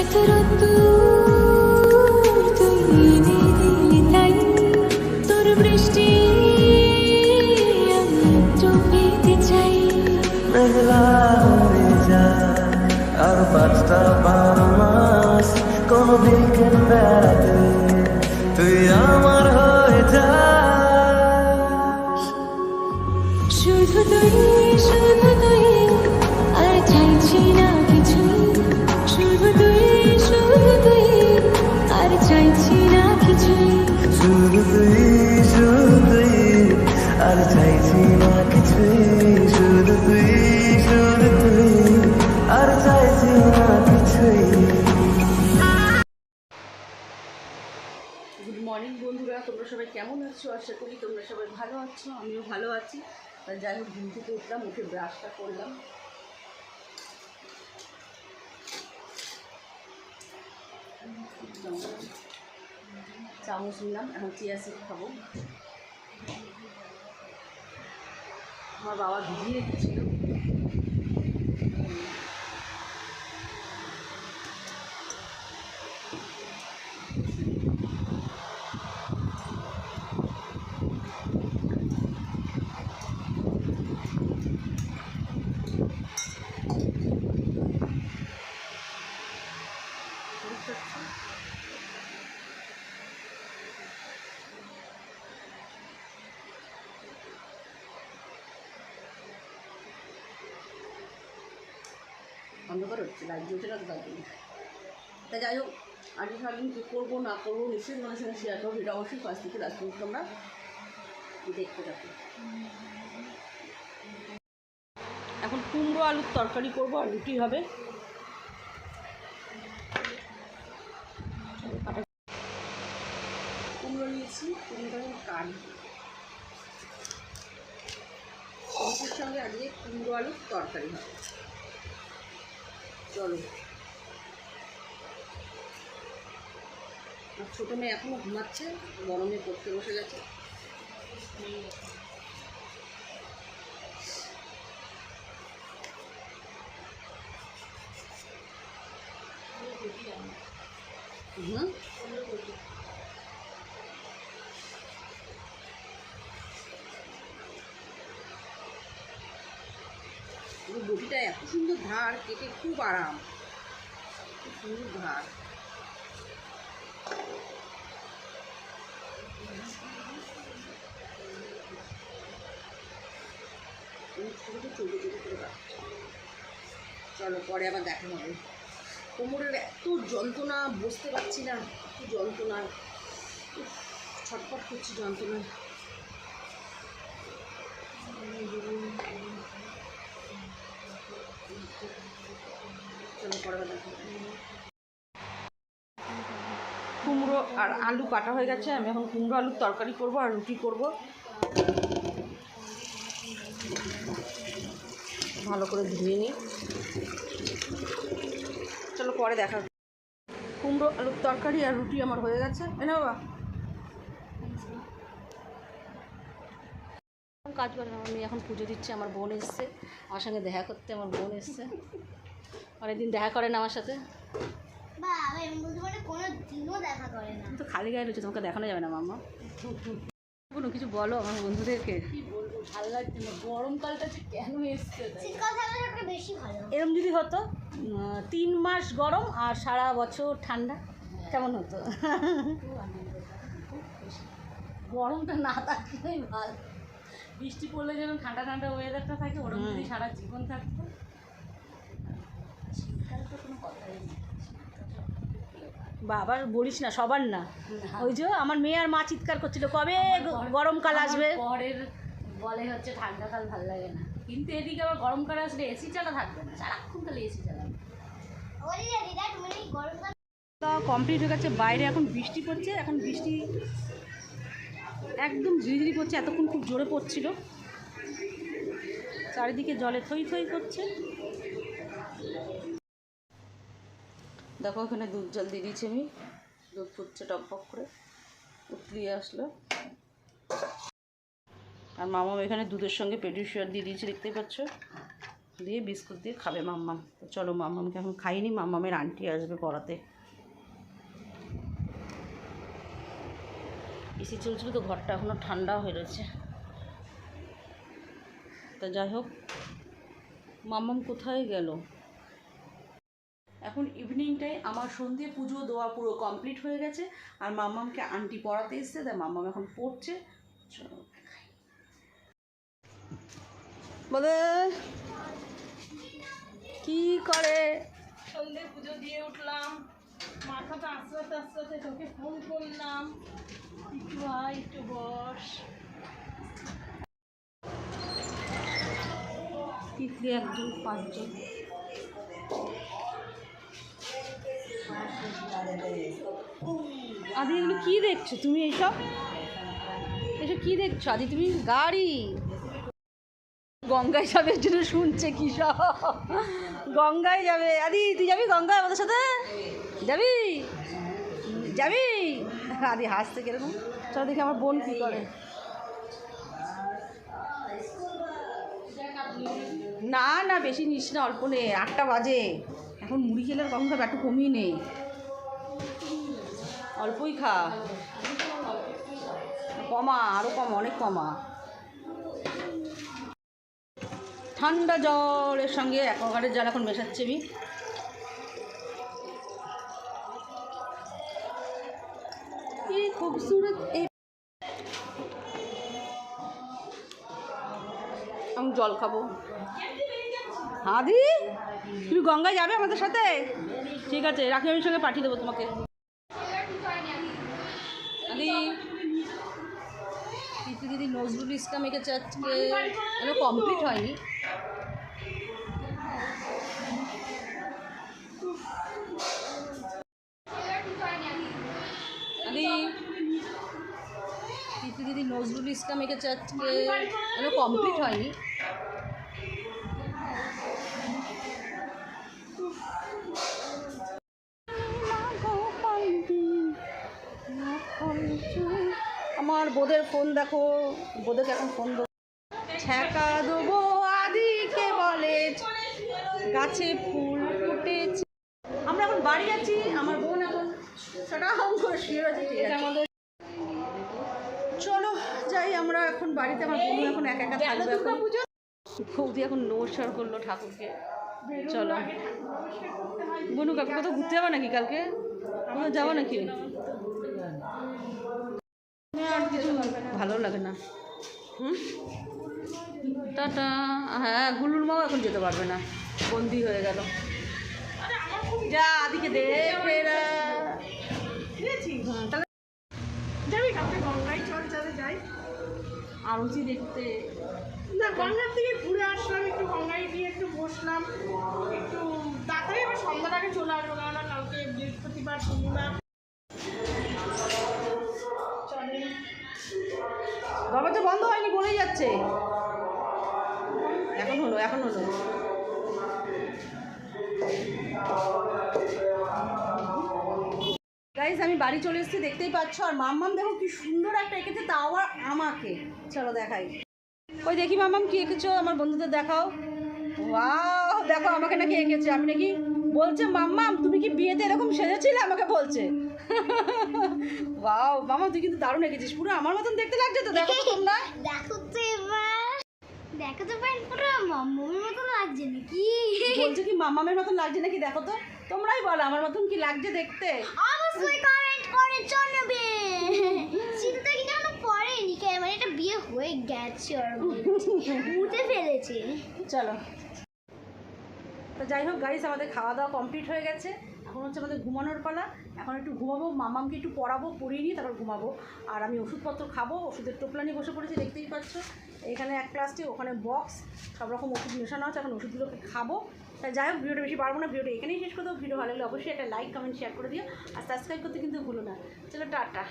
এত রোদ্দুর চাইছি না কিছুই শুধু তুই আর চাইছি না কিছুই। শুধু তুই আর চাইছি না কিছুই। গুড মর্নিং বন্ধুরা। তোমরা সবাই কেমন আছো? আশা করি তোমরা সবাই ভালো আছো আমিও ভালো আছি। যাই হোক ঘুম থেকে উঠলাম উঠে ব্রাশটা করলাম। চামচ নিলাম এখন চিয়া সিড খাব। আমার বাবা ভিজিয়ে রেখেছিল বুঝতে পারছ? অন্ধকার হচ্ছে লাইট জ্বলছে না তার জন্য। তা যাই হোক আজকে সারাদিন কী করব, না করব, নিশ্চয়ই তোমাদের সঙ্গে শেয়ার করব, এটা অবশ্যই ফার্স্ট থেকে লাস্ট পর্যন্ত তোমরা দেখতে থাকো। এখন কুমড়ো আলুর তরকারি করব আর রুটি হবে। কুমড়ো নিয়েছি, কুমড়োটা আমি কাটবো। সঙ্গে আজকে কুমড়ো আলুর তরকারি হবে। চলো। আর ছোটো মেয়ে এখনও ঘুমাচ্ছে গরমে পড়তে বসে গেছে। হুম? এই বটিটা এত সুন্দর ধার, কেটে খুব আরাম। খুব সুন্দর ধার। চলো, পরে আবার দেখা হবে। কোমরের এত যন্ত্রণা বসতে পারছি না, এত যন্ত্রণা। ছটফট করছি যন্ত্রণা কুমড়ো আর আলু কাটা হয়ে গেছে। আমি এখন কুমড়ো আলুর তরকারি করব আর রুটি করব। ভালো করে ধুয়ে নিই। চলো পরে দেখা কুমড়ো আলুর তরকারি আর রুটি আমার হয়ে গেছে। এনে বাবা। কাজ করে মেয়ে এখন পুজো দিচ্ছে, আমার বোন এসছে। আমার সঙ্গে দেখা করতে, আমার বোন এসছে। অনেকদিন দেখা করেন আমার সাথে। তো খালি গায়ে রয়েছে তোমাকে দেখানো যাবে না মাম্মা। কোনো কিছু বলো আমার বন্ধুদেরকে। ভালো লাগছে না গরমকালটা যে কেন এসছে তাই শীতকাল থাকলে একটা বেশি ভালো। এরম যদি হতো তিন মাস গরম আর সারা বছর ঠান্ডা কেমন হতো? গরমটা না থাকলেই ভালো। বৃষ্টি পড়লে যেন ঠান্ডা ঠান্ডা ওয়েদারটা থাকে ওরকম যদি সারা জীবন থাকতো শীতকাল তো কোনো কথাই নেই বাবার বলিস না সবার না। ওই যে আমার মেয়ে আর মা চিৎকার করছিল কবে গরমকাল আসবে? পরের বলে হচ্ছে ঠান্ডাকাল ভালো লাগে না। কিন্তু এদিকে আবার গরমকাল আসলে এসি চালা থাকবে না। সারাক্ষণ খালি এসি চালাবে কমপ্লিট হয়ে গেছে বাইরে এখন বৃষ্টি পড়ছে এখন বৃষ্টি একদম ঝিরিঝিরি পড়ছে এতক্ষণ খুব জোরে পড়ছিল। চারিদিকে জলে থই থই করছে। দেখো, এখানে দুধ জল দিয়ে দিয়েছি আমি। দুধ ফুটছে টকবক করে। উতলিয়ে আসলো। আর মামা এখানে দুধের সঙ্গে পেডিশিয়ার দিয়ে দিয়েছি, দেখতেই পাচ্ছ? দিয়ে বিস্কুট দিয়ে খাবে মাম্মাম। তো চলো, মাম্মামকে এখন খাইনি, মাম্মামের আন্টি আসবে পড়াতে। এসি চলছিল তো, ঘরটা এখনও ঠান্ডা হয়ে রয়েছে। তা যাই হোক, মাম্মাম কোথায় গেল? এখন ইভিনিংটায় আমার সন্ধে পুজো দেওয়া পুরো কমপ্লিট হয়ে গেছে। আর মাম্মামকে আন্টি পড়াতে এসছে তাই মাম্মাম এখন পড়ছে। চলো বলে কি করে? সন্ধে পুজো দিয়ে উঠলাম। মাথাটা আস্তে আস্তে তোকে ফোন করলাম একটু আয় একটু বস। তিতলি একজন পাঁচজন। আদি, এগুলো কি দেখছ তুমি এইসব? এসব কি দেখছ? আদি, তুমি গাড়ি। গঙ্গায় যাবে জন্য শুনছে কি সব? গঙ্গায় যাবে। আদি, তুই যাবি গঙ্গায় আমাদের সাথে? যাবি? যাবি? আদি হাসতে কীরকম? চলো দেখি আমার বোন কী করে। না না, বেশি নিস না, অল্প নে, আটটা বাজে। এখন মুড়ি খেলে কখন খাবে? একটু কমিয়ে নেই অল্পই খা। কমা আরও কম, অনেক কমা। ঠান্ডা জলের সঙ্গে অ্যাকোয়াগার্ডের জল এখন মেশাচ্ছি আমি। কি খুবসুরত এই আমি জল খাব। হাদি? তুমি গঙ্গায় যাবে আমাদের সাথে? ঠিক আছে, রাখি আমি সঙ্গে পাঠিয়ে দেবো তোমাকে। আদি প্রীতি দিদি নজরুল ইসলাম এঁকেছে আজকে। এগুলো কমপ্লিট হয়নি। আদি দিদি নজরুল ইসলাম এঁকেছে আজকে। এগুলো কমপ্লিট হয়নি। বোদের ফোন দেখো। বোদেরকে এখন ফোন দেবো ছ্যাঁকা দেবো আদিকে বলে। গাছে ফুল ফুটেছে। আমরা এখন বাড়ি যাচ্ছি আমার বোন এখন সেটা করে শুয়ে আছে আমাদের চলো যাই আমরা এখন বাড়িতে আমার বোন এখন একা একা থাকবে এখন। বৌদি এখন নমস্কার করল ঠাকুরকে। চলো। বনু কাকু কোথাও ঘুরতে যাব নাকি কালকে? কোথাও যাব নাকি? ভালো লাগে না। হুম? টাটা। হ্যাঁ গুলুর মাও এখন যেতে পারবে না। বন্দি হয়ে গেল। যা আদিকে দে ফেরা। হ্যাঁ, তাহলে যাবি গঙ্গায়? চল যাই। আরতি দেখতে। না গঙ্গার থেকে ঘুরে আসলাম একটু গঙ্গায় গিয়ে একটু বসলাম। একটু তাড়াতাড়ি আবার সন্ধ্যার আগে চলে আসব কেননা কালকে বৃহস্পতিবার পূর্ণিমা এখন হলো এখন হলো। আমি বাড়ি চলে এসেছি, দেখতেই পাচ্ছ, আর মাম্মাম দেখো কি সুন্দর একটা এঁকেছে, তাও আবার আমাকে। চলো দেখাই। ওই দেখি মাম্মাম কি এঁকেছো, আমার বন্ধুদের দেখাও। দেখো আমাকে নাকি এঁকেছে, আমি নাকি বলছে, মাম্মাম, তুমি কি বিয়েতে এরকম সেজেছিলে? আমাকে বলছে। ওয়াও মামা তুই কিন্তু দারুণ এঁকেছিস, পুরো আমার মতন দেখতে লাগছে তো, দেখো তোমরা। দেখো দেখো তো প্যান্ট পুরো মাম্মুর মতো লাগছে নাকি? বলছে কি মামামের মতন লাগছে নাকি দেখো তো? তোমরাই বলো আমার মতন কি লাগছে দেখতে? অবশ্যই কমেন্ট করে জানাবে। চিন্তা কি কেন পড়েনি মানে এটা বিয়ে হয়ে গেছে ওর মুতে ফেলেছে। চলো। তো যাই হোক গাইস আমাদের খাওয়া দাওয়া কমপ্লিট হয়ে গেছে। এখন হচ্ছে আমাদের ঘুমানোর পালা। এখন একটু ঘুমাবো, মামামকে একটু পড়াবো, পড়িয়ে নিয়ে তারপর ঘুমাবো। আর আমি ওষুধপত্র খাব, ওষুধের টোপলা নিয়ে বসে পড়েছি, দেখতেই পাচ্ছ। এখানে এক প্লাস্টিক, ওখানে বক্স, সব রকম ওষুধ মেশানো আছে, এখন ওষুধগুলোকে খাব। তাই যাই হোক, ভিডিওটা বেশি পারব না, ভিডিওটা এখানেই শেষ করে দেবো। ভিডিও ভালো লাগলে অবশ্যই একটা লাইক, কমেন্ট শেয়ার করে দিও। আর সাবস্ক্রাইব করতে কিন্তু ভুলো না। চলো, টাটা।